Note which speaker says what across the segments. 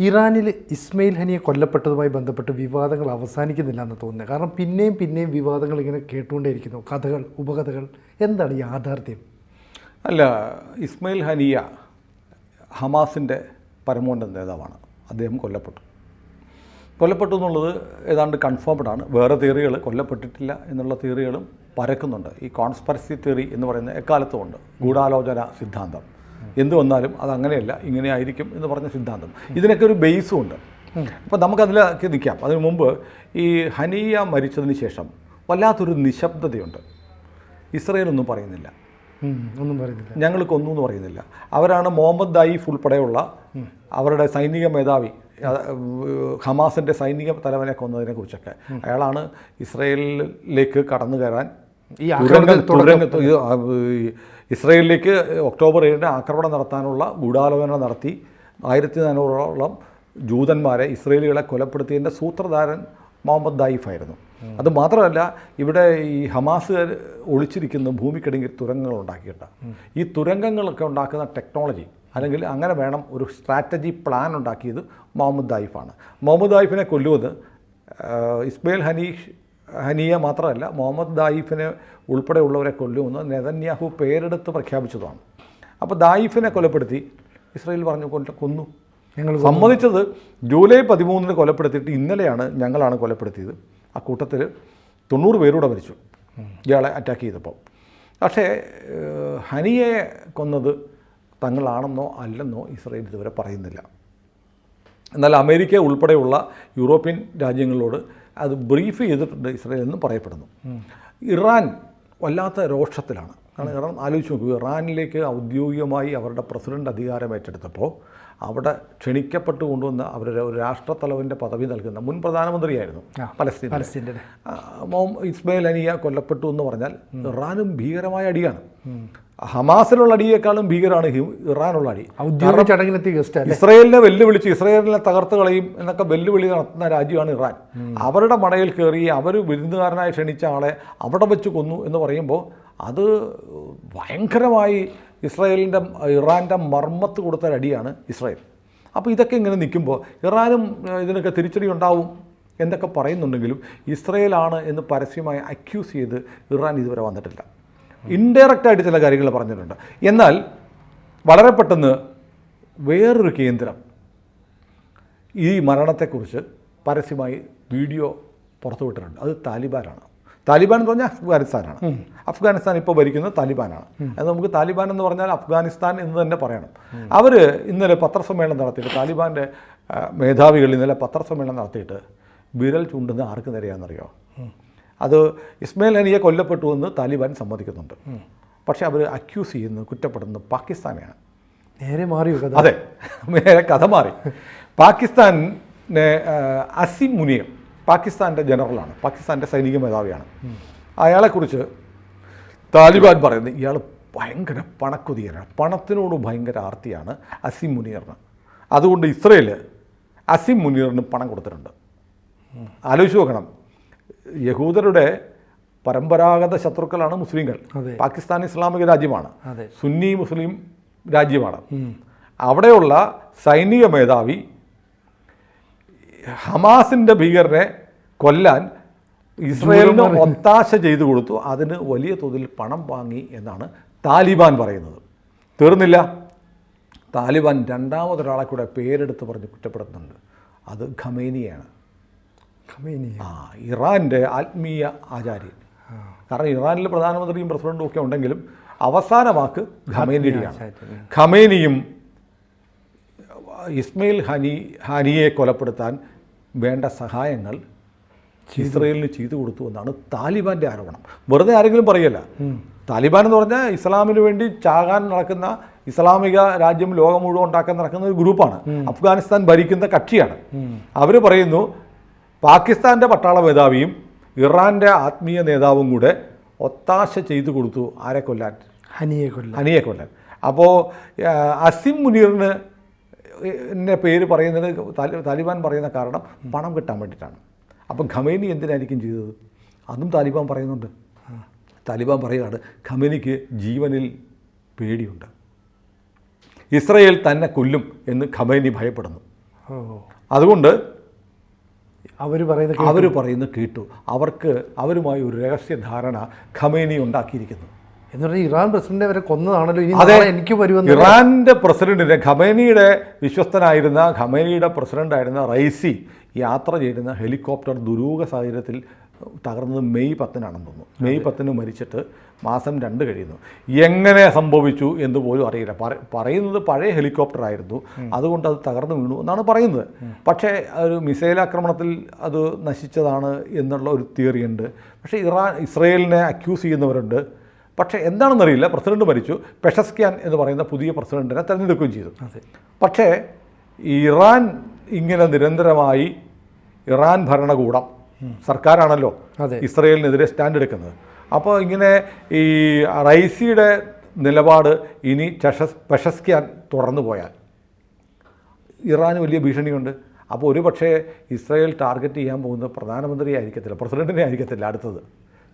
Speaker 1: ഇറാനിൽ ഇസ്മയിൽ ഹനിയെ കൊല്ലപ്പെട്ടതുമായി ബന്ധപ്പെട്ട് വിവാദങ്ങൾ അവസാനിക്കുന്നില്ല എന്ന് തോന്നുന്നത് കാരണം പിന്നെയും പിന്നെയും വിവാദങ്ങൾ ഇങ്ങനെ കേട്ടുകൊണ്ടേയിരിക്കുന്നു. കഥകൾ ഉപകഥകൾ എന്താണ് യാഥാർത്ഥ്യം?
Speaker 2: അല്ല ഇസ്മയിൽ ഹനിയ ഹമാസിന്റെ പരമോന്നത നേതാവാണ്. അദ്ദേഹം കൊല്ലപ്പെട്ടു. കൊല്ലപ്പെട്ടു എന്നുള്ളത് ഏതാണ്ട് കൺഫേംഡ് ആണ്. വേറെ തിയറികൾ കൊല്ലപ്പെട്ടിട്ടില്ല എന്നുള്ള തിയറികളും പരക്കുന്നുണ്ട്. ഈ കോൺസ്പെറസി തിയറി എന്ന് പറയുന്ന എക്കാലത്തും ഉണ്ട് ഗൂഢാലോചന സിദ്ധാന്തം. എന്ത് വന്നാലും അത് അങ്ങനെയല്ല ഇങ്ങനെ ആയിരിക്കും എന്ന് പറഞ്ഞ സിദ്ധാന്തം. ഇതിനൊക്കെ ഒരു ബേസും ഉണ്ട്. അപ്പോൾ നമുക്കതിലേക്ക് നിൽക്കാം. അതിനു മുമ്പ് ഈ ഹനിയ മരിച്ചതിന് ശേഷം വല്ലാത്തൊരു നിശബ്ദതയുണ്ട്. ഇസ്രയേലൊന്നും പറയുന്നില്ല.
Speaker 1: ഒന്നും പറയുന്നില്ല.
Speaker 2: ഞങ്ങൾ കൊന്നു എന്ന് പറയുന്നില്ല. അവരാണ് മുഹമ്മദ് ദായിഫ് ഉൾപ്പെടെയുള്ള അവരുടെ സൈനിക മേധാവി ഹമാസിന്റെ സൈനിക തലവനെ കൊന്നതിനെ കുറിച്ചൊക്കെ. അയാളാണ് ഇസ്രയേലിലേക്ക് കടന്നു കയറാൻ
Speaker 1: ഈ
Speaker 2: ഇസ്രയേലിലേക്ക് ഒക്ടോബർ ഏഴിന് ആക്രമണം നടത്താനുള്ള ഗൂഢാലോചന നടത്തി ആയിരത്തി നാനൂറോളം ജൂതന്മാരെ ഇസ്രയേലികളെ കൊലപ്പെടുത്തിയതിന്റെ സൂത്രധാരൻ മുഹമ്മദ് ദായിഫ് ആയിരുന്നു. അത് മാത്രമല്ല ഇവിടെ ഈ ഹമാസുകാർ ഒളിച്ചിരിക്കുന്ന ഭൂമിക്കടിയിൽ തുരങ്കങ്ങൾ ഉണ്ടാക്കിയിട്ട ഈ തുരങ്കങ്ങളൊക്കെ ഉണ്ടാക്കുന്ന ടെക്നോളജി അല്ലെങ്കിൽ അങ്ങനെ വേണം ഒരു സ്ട്രാറ്റജി പ്ലാൻ ഉണ്ടാക്കിയത് മുഹമ്മദ് ദായിഫാണ്. മുഹമ്മദ് ദായിഫിനെ കൊല്ലുന്നത് ഇസ്മയിൽ ഹനീഷ് ഹനിയ മാത്രമല്ല മുഹമ്മദ് ദായിഫിനെ ഉൾപ്പെടെയുള്ളവരെ കൊല്ലുമെന്ന് നെതന്യാഹു പേരെടുത്ത് പ്രഖ്യാപിച്ചതാണ്. അപ്പോൾ ദായിഫിനെ കൊലപ്പെടുത്തി. ഇസ്രയേൽ പറഞ്ഞു കൊല്ല കൊന്നു.
Speaker 1: ഞങ്ങൾ
Speaker 2: സമ്മതിച്ചത് ജൂലൈ പതിമൂന്നിന് കൊലപ്പെടുത്തിയിട്ട് ഇന്നലെയാണ് ഞങ്ങളാണ് കൊലപ്പെടുത്തിയത്. ആ കൂട്ടത്തിൽ തൊണ്ണൂറ് പേരൂടെ മരിച്ചു. ഇയാളെ അറ്റാക്ക് ചെയ്തപ്പോൾ. പക്ഷേ ഹനിയെ കൊന്നത് തങ്ങളാണെന്നോ അല്ലെന്നോ ഇസ്രയേൽ ഇതുവരെ പറയുന്നില്ല. എന്നാൽ അമേരിക്ക ഉൾപ്പെടെയുള്ള യൂറോപ്യൻ രാജ്യങ്ങളോട് അത് ബ്രീഫ് ചെയ്തിട്ടുണ്ട് ഇസ്രയേൽ എന്ന് പറയപ്പെടുന്നു. ഇറാൻ വല്ലാത്ത രോഷത്തിലാണ്. കാരണം കാരണം ആലോചിച്ച് നോക്കൂ ഇറാനിലേക്ക് ഔദ്യോഗികമായി അവരുടെ പ്രസിഡന്റ് അധികാരം ഏറ്റെടുത്തപ്പോൾ അവിടെ ക്ഷണിക്കപ്പെട്ട് കൊണ്ടുവന്ന അവരുടെ ഒരു രാഷ്ട്രത്തലവന്റെ പദവി നൽകുന്ന മുൻ പ്രധാനമന്ത്രിയായിരുന്നു പലസ്തീൻ പലസ്തീന്റെ ഇസ്മയിൽ അനിയ കൊല്ലപ്പെട്ടു എന്ന് പറഞ്ഞാൽ ഇറാനും ഭീകരമായ അടിയാണ്. ഹമാസിലുള്ള അടിയേക്കാളും ഭീകരമാണ് ഇറാനുള്ള അടി.
Speaker 1: ഔദ്യോഗിക ചടങ്ങിനെത്തി ഗസ്റ്റ്
Speaker 2: ഇസ്രയേലിനെ വെല്ലുവിളിച്ച് ഇസ്രയേലിനെ തകർത്ത് കളയും എന്നൊക്കെ വെല്ലുവിളി നടത്തുന്ന രാജ്യമാണ് ഇറാൻ. അവരുടെ മടയിൽ കയറി അവർ വിരുന്നുകാരനായി ക്ഷണിച്ച ആളെ അവിടെ വെച്ച് കൊന്നു എന്ന് പറയുമ്പോൾ അത് ഭയങ്കരമായി ഇസ്രയേലിന്റെ ഇറാന്റെ മർമ്മത്ത് കൊടുത്ത അടിയാണ് ഇസ്രയേൽ. അപ്പോൾ ഇതൊക്കെ ഇങ്ങനെ നിൽക്കുമ്പോൾ ഇറാനും ഇതിനൊക്കെ തിരിച്ചടി ഉണ്ടാവും എന്നൊക്കെ പറയുന്നുണ്ടെങ്കിലും ഇസ്രയേലാണ് എന്ന് പരസ്യമായി അക്യൂസ് ചെയ്ത് ഇറാൻ ഇതുവരെ വന്നിട്ടില്ല. ഇൻഡയറക്റ്റായിട്ട് ചില കാര്യങ്ങൾ പറഞ്ഞിട്ടുണ്ട്. എന്നാൽ വളരെ പെട്ടെന്ന് വേറൊരു കേന്ദ്രം ഈ മരണത്തെക്കുറിച്ച് പരസ്യമായി വീഡിയോ പുറത്തുവിട്ടിട്ടുണ്ട് അത് താലിബാനാണ്. താലിബാൻ എന്ന് പറഞ്ഞാൽ അഫ്ഗാനിസ്ഥാനാണ്. അഫ്ഗാനിസ്ഥാൻ ഇപ്പോൾ ഭരിക്കുന്നത് താലിബാനാണ്. അത് നമുക്ക് താലിബാൻ എന്ന് പറഞ്ഞാൽ അഫ്ഗാനിസ്ഥാൻ എന്ന് തന്നെ പറയണം. അവർ ഇന്നലെ പത്രസമ്മേളനം നടത്തിയിട്ട് താലിബാന്റെ മേധാവികൾ ഇന്നലെ പത്രസമ്മേളനം നടത്തിയിട്ട് വിരൽ ചൂണ്ടുന്ന ആർക്ക് നേരെയാണെന്നറിയോ? അത് ഇസ്മയിൽ അനിയെ കൊല്ലപ്പെട്ടു എന്ന് താലിബാൻ സമ്മതിക്കുന്നുണ്ട്. പക്ഷെ അവർ അക്യൂസ് ചെയ്യുന്നത് കുറ്റപ്പെടുന്നത് പാകിസ്ഥാനെയാണ്.
Speaker 1: നേരെ മാറി
Speaker 2: അതെ നേരെ കഥ മാറി. പാകിസ്ഥാനെ അസിം മുനിയ പാകിസ്ഥാന്റെ ജനറലാണ് പാകിസ്ഥാന്റെ സൈനിക മേധാവിയാണ്. അയാളെക്കുറിച്ച് താലിബാൻ പറയുന്നത് ഇയാൾ ഭയങ്കര പണക്കുതിയനാണ് പണത്തിനോട് ഭയങ്കര ആർത്തിയാണ് അസിം മുനീറിന്. അതുകൊണ്ട് ഇസ്രയേൽ അസിം മുനീറിന് പണം കൊടുത്തിട്ടുണ്ട്. ആലോചിച്ച് നോക്കണം യഹൂദരുടെ പരമ്പരാഗത ശത്രുക്കളാണ് മുസ്ലിങ്ങൾ. പാകിസ്ഥാൻ ഇസ്ലാമിക രാജ്യമാണ്. സുന്നി മുസ്ലിം രാജ്യമാണ്. അവിടെയുള്ള സൈനിക മേധാവി ഹമാസിന്റെ ഭീകരനെ കൊല്ലാൻ ഇസ്രയേലിന് ഒത്താശ ചെയ്തു കൊടുത്തു. അതിന് വലിയ തോതിൽ പണം വാങ്ങി എന്നാണ് താലിബാൻ പറയുന്നത്. തീർന്നില്ല. താലിബാൻ രണ്ടാമതൊരാളെ കൂടെ പേരെടുത്ത് പറഞ്ഞ് കുറ്റപ്പെടുത്തുന്നുണ്ട്. അത് ഖമേനിയാണ്.
Speaker 1: ഖമേനി
Speaker 2: ആ ഇറാന്റെ ആത്മീയ ആചാര്യൻ. കാരണം ഇറാനിൽ പ്രധാനമന്ത്രിയും പ്രസിഡന്റും ഒക്കെ ഉണ്ടെങ്കിലും അവസാന വാക്ക് ഖമേനിയുടെയാണ്.
Speaker 1: ആചാര്യൻ.
Speaker 2: ഖമേനിയും ഇസ്മയിൽ ഹനി ഹനിയെ കൊലപ്പെടുത്താൻ വേണ്ട സഹായങ്ങൾ ഇസ്രയേലിന് ചെയ്തു കൊടുത്തു എന്നാണ് താലിബാന്റെ ആരോപണം. വെറുതെ ആരെങ്കിലും പറയല്ല. താലിബാൻ എന്ന് പറഞ്ഞാൽ ഇസ്ലാമിന് വേണ്ടി ചാകാൻ നടക്കുന്ന ഇസ്ലാമിക രാജ്യം ലോകം മുഴുവൻ ഉണ്ടാക്കാൻ നടക്കുന്ന ഒരു ഗ്രൂപ്പാണ്. അഫ്ഗാനിസ്ഥാൻ ഭരിക്കുന്ന കക്ഷിയാണ്. അവർ പറയുന്നു പാകിസ്ഥാന്റെ പട്ടാള മേധാവിയും ഇറാന്റെ ആത്മീയ നേതാവും കൂടെ ഒത്താശ ചെയ്തു കൊടുത്തു. ആരെ കൊല്ലാൻ?
Speaker 1: ഹനിയെ കൊല്ലാൻ.
Speaker 2: ഹനിയെ കൊല്ലാൻ. അപ്പോൾ അസിം മുനീറിന് എന്നെ പേര് പറയുന്നത് താലി- താലിബാൻ പറയുന്ന കാരണം പണം കിട്ടാൻ വേണ്ടിയിട്ടാണ്. അപ്പം ഖമേനി എന്തിനായിരിക്കും ചെയ്തത്? അതും താലിബാൻ പറയുന്നുണ്ട്. താലിബാൻ പറയുകയാണ് ഖമേനിക്ക് ജീവനിൽ പേടിയുണ്ട്. ഇസ്രയേൽ തന്നെ കൊല്ലും എന്ന് ഖമേനി ഭയപ്പെടുന്നു. അതുകൊണ്ട്
Speaker 1: അവർ പറയുന്ന
Speaker 2: അവർ പറയുന്ന കേട്ടു. അവർക്ക് അവരുമായി ഒരു രഹസ്യ ധാരണ ഖമേനി ഉണ്ടാക്കിയിരിക്കുന്നു.
Speaker 1: എന്ന് പറഞ്ഞാൽ ഇറാൻ പ്രസിഡന്റ് വരെ കൊന്നതാണല്ലോ. ഇനി
Speaker 2: അതെ.
Speaker 1: എനിക്ക് വരുമെന്ന്
Speaker 2: ഇറാന്റെ പ്രസിഡന്റിനെ ഖമേനിയുടെ വിശ്വസ്തനായിരുന്ന ഖമേനിയുടെ പ്രസിഡന്റായിരുന്ന റൈസി യാത്ര ചെയ്യുന്ന ഹെലികോപ്റ്റർ ദുരൂഹ സാഹചര്യത്തിൽ തകർന്നത് മെയ് പത്തിനാണെന്ന് തോന്നുന്നു. മെയ് പത്തിന് മരിച്ചിട്ട് മാസം രണ്ട് കഴിയുന്നു. എങ്ങനെ സംഭവിച്ചു എന്ന് പോലും അറിയില്ല. പറയുന്നത് പഴയ ഹെലികോപ്റ്റർ ആയിരുന്നു. അതുകൊണ്ട് അത് തകർന്നു വീണു എന്നാണ് പറയുന്നത്. പക്ഷേ ഒരു മിസൈൽ ആക്രമണത്തിൽ അത് നശിച്ചതാണ് എന്നുള്ള ഒരു തിയറി ഉണ്ട്. പക്ഷേ ഇറാൻ ഇസ്രയേലിനെ അക്യൂസ് ചെയ്യുന്നവരുണ്ട്. പക്ഷേ എന്താണെന്നറിയില്ല പ്രസിഡന്റ് മരിച്ചു. പെഷസ്ക്യാൻ എന്ന് പറയുന്ന പുതിയ പ്രസിഡന്റിനെ തിരഞ്ഞെടുക്കുകയും ചെയ്തു. പക്ഷേ ഇറാൻ ഇങ്ങനെ നിരന്തരമായി ഇറാൻ ഭരണകൂടം സർക്കാരാണല്ലോ. ഇസ്രയേലിനെതിരെ സ്റ്റാൻഡ് എടുക്കുന്നത്. അപ്പോൾ ഇങ്ങനെ ഈ റൈസിയുടെ നിലപാട് ഇനി ചഷസ് പെഷസ്ക്യാൻ തുടർന്നു പോയാൽ ഇറാന് വലിയ ഭീഷണിയുണ്ട്. അപ്പോൾ ഒരു പക്ഷേ ഇസ്രായേൽ ടാർഗറ്റ് ചെയ്യാൻ പോകുന്ന പ്രധാനമന്ത്രി ആയിരിക്കത്തില്ല പ്രസിഡന്റിനെ ആയിരിക്കത്തില്ല അടുത്തത്.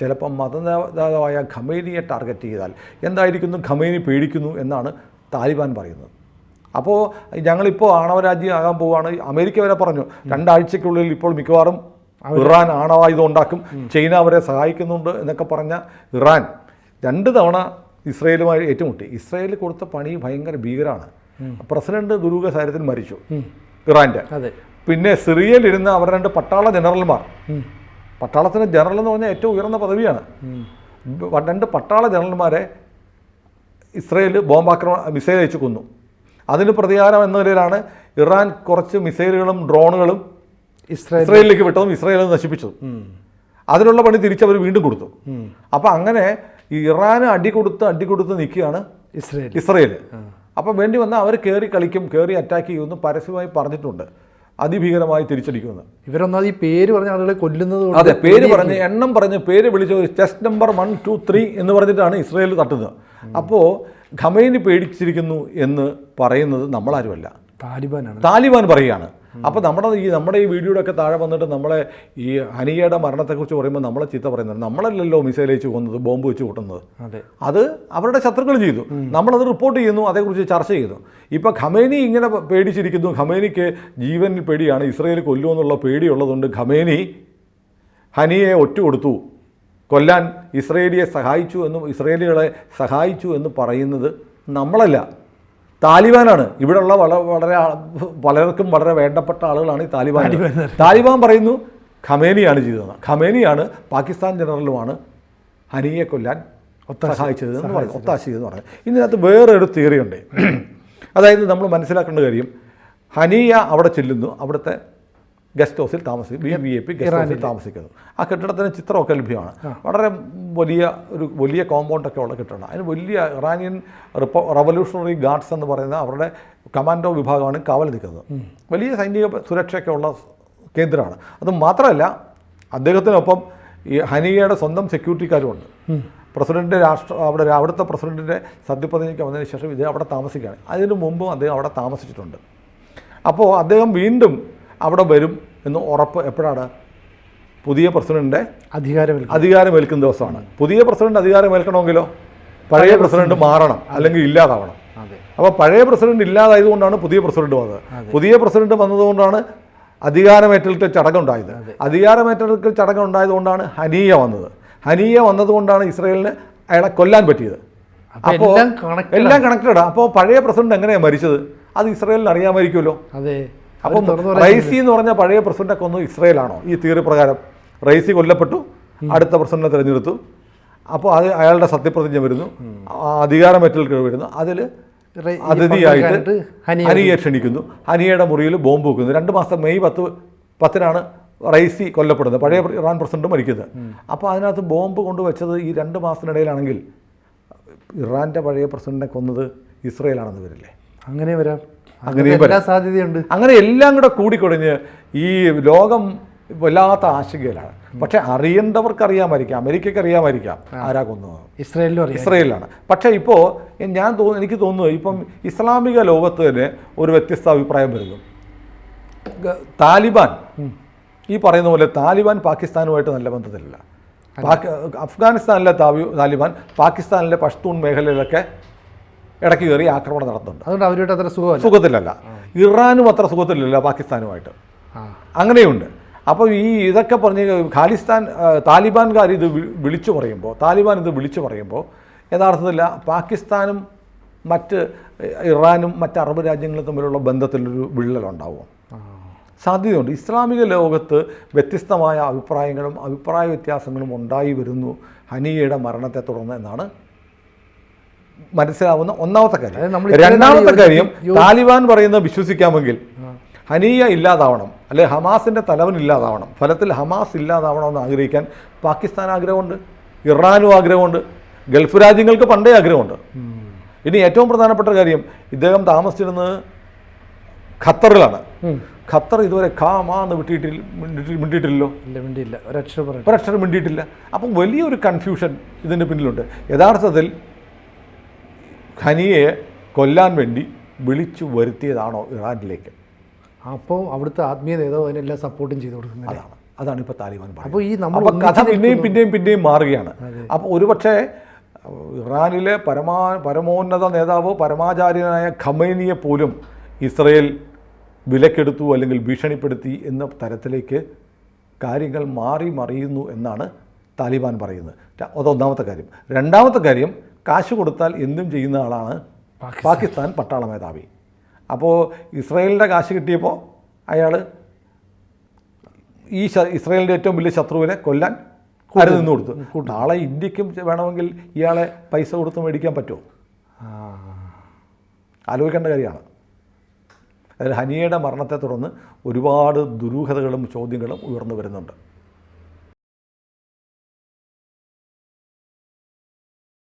Speaker 2: ചിലപ്പം മതനേതാവായ ഖമേനിയെ ടാർഗറ്റ് ചെയ്താൽ എന്തായിരിക്കുന്നു ഖമേനി പേടിക്കുന്നു എന്നാണ് താലിബാൻ പറയുന്നത്. അപ്പോൾ ഞങ്ങളിപ്പോൾ ആണവരാജ്യം ആകാൻ പോവുകയാണ്. അമേരിക്ക വരെ പറഞ്ഞു രണ്ടാഴ്ചയ്ക്കുള്ളിൽ ഇപ്പോൾ മിക്കവാറും ഇറാൻ ആണവായുധം ഉണ്ടാക്കും ചൈന അവരെ സഹായിക്കുന്നുണ്ട് എന്നൊക്കെ പറഞ്ഞ ഇറാൻ രണ്ട് തവണ ഇസ്രയേലുമായി ഏറ്റുമുട്ടി. ഇസ്രയേൽ കൊടുത്ത പണി ഭയങ്കര ഭീകരമാണ് പ്രസിഡന്റ് ദുരൂഹ സാഹചര്യത്തിൽ മരിച്ചു
Speaker 1: ഇറാന്റെ.
Speaker 2: പിന്നെ സിറിയയിൽ സിറിയയിലിരുന്ന അവരുടെ രണ്ട് പട്ടാള ജനറൽമാർ. പട്ടാളത്തിന് ജനറൽ എന്ന് പറഞ്ഞാൽ ഏറ്റവും ഉയർന്ന പദവിയാണ്. രണ്ട് പട്ടാള ജനറൽമാരെ ഇസ്രയേൽ ബോംബാക്രമണ മിസൈൽ അയച്ചു കൊന്നു. അതിന് പ്രതികാരം എന്ന നിലയിലാണ് ഇറാൻ കുറച്ച് മിസൈലുകളും ഡ്രോണുകളും ഇസ്രയേലിലേക്ക് വിട്ടതും ഇസ്രായേൽ നശിപ്പിച്ചതും. അതിനുള്ള പണി തിരിച്ചവർ വീണ്ടും കൊടുത്തു. അപ്പോൾ അങ്ങനെ ഈ ഇറാന് അടി കൊടുത്ത് അടി കൊടുത്ത് നിൽക്കുകയാണ്
Speaker 1: ഇസ്രായേൽ
Speaker 2: ഇസ്രയേൽ അപ്പം വേണ്ടി വന്നാൽ അവർ കയറി കളിക്കും കയറി അറ്റാക്ക് ചെയ്യുമെന്ന് പരസ്യമായി പറഞ്ഞിട്ടുണ്ട്. അതിഭീകരമായി തിരിച്ചടിക്കുമെന്ന്.
Speaker 1: ഇവരൊന്നാമത് ഈ പേര് പറഞ്ഞ ആളുകളെ കൊല്ലുന്നത്
Speaker 2: അതെ പേര് പറഞ്ഞ് എണ്ണം പറഞ്ഞ് പേര് വിളിച്ച ഒരു chest number one two three എന്ന് പറഞ്ഞിട്ടാണ് ഇസ്രയേൽ തട്ടുന്നത്. അപ്പോൾ ഖമൈനി പേടിച്ചിരിക്കുന്നു എന്ന് പറയുന്നത് നമ്മളാരുമല്ല.
Speaker 1: താലിബാനാണ്.
Speaker 2: താലിബാൻ പറയുകയാണ്. അപ്പോൾ നമ്മുടെ ഈ നമ്മുടെ ഈ വീഡിയോയുടെ ഒക്കെ താഴെ വന്നിട്ട് നമ്മളെ ഈ അനിയയുടെ മരണത്തെക്കുറിച്ച് പറയുമ്പോൾ നമ്മളെ ചീത്ത പറയുന്നത് നമ്മളല്ലല്ലോ മിസൈൽ അയച്ച് കൊന്നത് ബോംബ് വെച്ച് കൂട്ടുന്നത്
Speaker 1: അതെ.
Speaker 2: അവരുടെ ശത്രുക്കൾ ചെയ്തു. നമ്മളത് റിപ്പോർട്ട് ചെയ്യുന്നു അതേക്കുറിച്ച് ചർച്ച ചെയ്യുന്നു ഇപ്പോൾ ഖമേനി ഇങ്ങനെ പേടിച്ചിരിക്കുന്നു. ഖമേനിക്ക് ജീവനിൽ പേടിയാണ്. ഇസ്രയേൽ കൊല്ലുമെന്നുള്ള പേടിയുള്ളതുകൊണ്ട് ഖമേനി ഹനിയെ ഒറ്റ കൊടുത്തു കൊല്ലാൻ ഇസ്രയേലിയെ സഹായിച്ചു എന്നും ഇസ്രയേലികളെ സഹായിച്ചു എന്ന് പറയുന്നത് നമ്മളല്ല. താലിബാനാണ്. ഇവിടെയുള്ള വള വളരെ പലർക്കും വളരെ വേണ്ടപ്പെട്ട ആളുകളാണ് ഈ താലിബാൻ താലിബാൻ പറയുന്നു ഖമേനിയാണ് ചെയ്തത് ഖമേനിയാണ് പാകിസ്ഥാൻ ജനറലുമാണ് ഹനിയെ കൊല്ലാൻ സഹായിച്ചത്. എന്ന് പറയും ഒത്താശ ചെയ്തെന്ന് പറഞ്ഞു ഇതിനകത്ത് വേറെ ഒരു തിയറി ഉണ്ട്. അതായത് നമ്മൾ മനസ്സിലാക്കേണ്ട കാര്യം ഹനിയ അവിടെ ചെല്ലുന്നു. അവിടുത്തെ ഗസ്റ്റ് ഹൗസിൽ താമസിക്കും. B V A P guest ഹൗസിൽ താമസിക്കുന്നു. ആ കെട്ടിടത്തിന് ചിത്രമൊക്കെ ലഭ്യമാണ്. വളരെ വലിയ ഒരു വലിയ കോമ്പൗണ്ടൊക്കെ ഉള്ള കെട്ടിടം അതിന് വലിയ ഇറാനിയൻ റിപ്പോ റവല്യൂഷണറി ഗാർഡ്സ് എന്ന് പറയുന്ന അവരുടെ കമാൻഡോ വിഭാഗമാണ് കാവൽ നിൽക്കുന്നത്. വലിയ സൈനിക സുരക്ഷയൊക്കെ ഉള്ള കേന്ദ്രമാണ്. അത് മാത്രമല്ല അദ്ദേഹത്തിനൊപ്പം ഈ ഹനിയയുടെ സ്വന്തം സെക്യൂരിറ്റിക്കാരുമുണ്ട് പ്രസിഡന്റ് രാഷ്ട്ര അവിടെ അവിടുത്തെ പ്രസിഡന്റിന്റെ സത്യപ്രതിജ്ഞയ്ക്ക് വന്നതിന് ശേഷം ഇത് അവിടെ താമസിക്കുകയാണ്. അതിനു മുമ്പും അദ്ദേഹം അവിടെ താമസിച്ചിട്ടുണ്ട്. അപ്പോൾ അദ്ദേഹം വീണ്ടും അവിടെ വരും എന്ന് ഉറപ്പ് എപ്പോഴാണ്? പുതിയ പ്രസിഡന്റിന്റെ
Speaker 1: അധികാരമേൽ
Speaker 2: അധികാരമേൽക്കുന്ന ദിവസമാണ്. പുതിയ പ്രസിഡന്റ് അധികാരമേൽക്കണമെങ്കിലോ? പഴയ പ്രസിഡന്റ് മാറണം അല്ലെങ്കിൽ ഇല്ലാതാവണം. അപ്പോൾ പഴയ പ്രസിഡന്റ് ഇല്ലാതായതുകൊണ്ടാണ് പുതിയ പ്രസിഡന്റ് വന്നത്. പുതിയ പ്രസിഡന്റ് വന്നതുകൊണ്ടാണ് അധികാരമേറ്റെടുക്കൽ ചടങ്ങുണ്ടായത്. അധികാരമേറ്റെടുക്കൽ ചടങ്ങുണ്ടായതുകൊണ്ടാണ് ഹനീയ വന്നത്. ഹനീയ വന്നതുകൊണ്ടാണ് ഇസ്രയേലിന് അയാളെ കൊല്ലാൻ പറ്റിയത്.
Speaker 1: അപ്പൊ
Speaker 2: അപ്പോൾ
Speaker 1: എല്ലാം
Speaker 2: കണക്റ്റഡ് അപ്പോൾ പഴയ പ്രസിഡന്റ് എങ്ങനെയാണ് മരിച്ചത്? അത് ഇസ്രയേലിന് അറിയാമായിരിക്കുമല്ലോ.
Speaker 1: അതെ.
Speaker 2: അപ്പം റൈസി എന്ന് പറഞ്ഞ പഴയ പ്രസിഡന്റെ കൊന്നത് ഇസ്രയേലാണോ? ഈ തിയറി പ്രകാരം. റൈസി കൊല്ലപ്പെട്ടു അടുത്ത പ്രസിഡന്റിനെ തിരഞ്ഞെടുത്തു. അപ്പോൾ അത് അയാളുടെ സത്യപ്രതിജ്ഞ വരുന്നു. അധികാരം അധികാരമേറ്റൽ വരുന്നു. അതിൽ അതിഥിയായിട്ട്
Speaker 1: ഹനിയെ
Speaker 2: ക്ഷണിക്കുന്നു. ഹനിയയുടെ മുറിയിൽ ബോംബ് വെക്കുന്നു. രണ്ട് മാസം മെയ് പത്ത് പത്തിനാണ് റൈസി കൊല്ലപ്പെടുന്നത്. പഴയ ഇറാൻ പ്രസിഡന്റ് മരിക്കുന്നത്. അപ്പോൾ അതിനകത്ത് ബോംബ് കൊണ്ടുവച്ചത് ഈ രണ്ട് മാസത്തിനിടയിലാണെങ്കിൽ ഇറാന്റെ പഴയ പ്രസിഡന്റിനെ കൊന്നത് ഇസ്രയേലാണെന്ന് വരില്ലേ?
Speaker 1: അങ്ങനെ വരാം. എല്ലാ സാധ്യതയുണ്ട്.
Speaker 2: അങ്ങനെ എല്ലാം കൂടെ കൂടിക്കൊടിഞ്ഞ് ഈ ലോകം വല്ലാത്ത ആശങ്കയിലാണ്. പക്ഷെ അറിയേണ്ടവർക്ക് അറിയാമായിരിക്കാം അമേരിക്കക്ക് അറിയാമായിരിക്കാം ആരാ കൊന്നത്.
Speaker 1: ഇസ്രയേലിലും അറിയാം
Speaker 2: ഇസ്രയേലിലാണ്. പക്ഷേ ഇപ്പോൾ ഞാൻ തോന്നുന്നു എനിക്ക് തോന്നുന്നു ഇപ്പം ഇസ്ലാമിക ലോകത്ത് തന്നെ ഒരു വ്യത്യസ്ത അഭിപ്രായം വരുന്നു. താലിബാൻ. ഈ പറയുന്ന പോലെ താലിബാൻ പാകിസ്ഥാനുമായിട്ട് നല്ല ബന്ധത്തിലല്ല. അഫ്ഗാനിസ്ഥാനിലെ താലിബാൻ പാകിസ്ഥാനിലെ പഷ്തൂൺ മേഖലയിലൊക്കെ ഇടയ്ക്ക് കയറി ആക്രമണം നടത്തുന്നുണ്ട്.
Speaker 1: അതുകൊണ്ട് അവരുമായിട്ട് അത്ര സുഖമല്ല.
Speaker 2: സുഖത്തിലല്ല. ഇറാനും അത്ര സുഖത്തിലല്ല പാകിസ്ഥാനുമായിട്ട്. അങ്ങനെയുണ്ട്. അപ്പോൾ ഈ ഇതൊക്കെ പറഞ്ഞ് ഖാലിസ്ഥാൻ താലിബാൻകാർ ഇത് വിളിച്ചു പറയുമ്പോൾ താലിബാൻ ഇത് വിളിച്ചു പറയുമ്പോൾ യഥാർത്ഥത്തിൽ പാകിസ്ഥാനും മറ്റ് ഇറാനും മറ്റ് അറബ് രാജ്യങ്ങളും തമ്മിലുള്ള ബന്ധത്തിലൊരു വിള്ളലുണ്ടാവും. സാധ്യതയുണ്ട്. ഇസ്ലാമിക ലോകത്ത് വ്യത്യസ്തമായ അഭിപ്രായങ്ങളും അഭിപ്രായ വ്യത്യാസങ്ങളും ഉണ്ടായി വരുന്നു ഹനിയയുടെ മരണത്തെ തുടർന്ന് എന്നാണ് മനസ്സിലാവുന്ന ഒന്നാമത്തെ കാര്യം. രണ്ടാമത്തെ കാര്യം താലിബാൻ പറയുന്നത് വിശ്വസിക്കാമെങ്കിൽ ഹനിയ ഇല്ലാതാവണം അല്ലെ ഹമാസിന്റെ തലവൻ ഇല്ലാതാവണം. ഫലത്തിൽ ഹമാസ് ഇല്ലാതാവണം എന്ന് ആഗ്രഹിക്കാൻ പാകിസ്ഥാൻ ആഗ്രഹമുണ്ട് ഇറാനും ആഗ്രഹമുണ്ട് ഗൾഫ് രാജ്യങ്ങൾക്ക് പണ്ടേ ആഗ്രഹമുണ്ട്. ഇനി ഏറ്റവും പ്രധാനപ്പെട്ട കാര്യം ഇദ്ദേഹം താമസിച്ചിരുന്നത് ഖത്തറിലാണ്. ഖത്തർ ഇതുവരെ കാമാന്ന് വിട്ടിട്ടില്ല മിണ്ടിയിട്ടില്ലല്ലോ.
Speaker 1: ഒരക്ഷരം പറയട്ടെ.
Speaker 2: ഒരക്ഷരം മിണ്ടിയിട്ടില്ല. അപ്പം വലിയൊരു കൺഫ്യൂഷൻ ഇതിന്റെ പിന്നിലുണ്ട്. യഥാർത്ഥത്തിൽ ഖനിയെ കൊല്ലാൻ വേണ്ടി വിളിച്ചു വരുത്തിയതാണോ ഇറാനിലേക്ക്?
Speaker 1: അപ്പോൾ അവിടുത്തെ ആത്മീയ നേതാവ് അതിനെല്ലാം സപ്പോർട്ടും ചെയ്തു കൊടുക്കുന്നത്
Speaker 2: അതാണ്. അതാണ് ഇപ്പോൾ താലിബാൻ
Speaker 1: അപ്പോൾ ഈ നമ്മൾ
Speaker 2: കഥ പിന്നെയും പിന്നെയും പിന്നെയും മാറുകയാണ്. അപ്പോൾ ഒരുപക്ഷെ ഇറാനിലെ പരമാ പരമോന്നത നേതാവ് പരമാചാര്യനായ ഖമൈനിയെ പോലും ഇസ്രയേൽ വിലക്കെടുത്തു അല്ലെങ്കിൽ ഭീഷണിപ്പെടുത്തി എന്ന തരത്തിലേക്ക് കാര്യങ്ങൾ മാറി മറിയുന്നു എന്നാണ് താലിബാൻ പറയുന്നത്. അതൊന്നാമത്തെ കാര്യം. രണ്ടാമത്തെ കാര്യം കാശ് കൊടുത്താൽ എന്തും ചെയ്യുന്ന ആളാണ് പാകിസ്ഥാൻ. പട്ടാള മേധാവി. അപ്പോൾ ഇസ്രയേലിന്റെ കാശ് കിട്ടിയപ്പോൾ അയാൾ ഈ ഇസ്രയേലിന്റെ ഏറ്റവും വലിയ ശത്രുവിനെ കൊല്ലാൻ കരുതി നിന്ന് കൊടുത്തു. നാളെ ഇന്ത്യക്കും വേണമെങ്കിൽ ഇയാളെ പൈസ കൊടുത്ത് മേടിക്കാൻ പറ്റുമോ? ആലോചിക്കേണ്ട കാര്യമാണ്. അതിൽ ഹനിയയുടെ മരണത്തെ തുടർന്ന് ഒരുപാട് ദുരൂഹതകളും ചോദ്യങ്ങളും ഉയർന്നു വരുന്നുണ്ട്.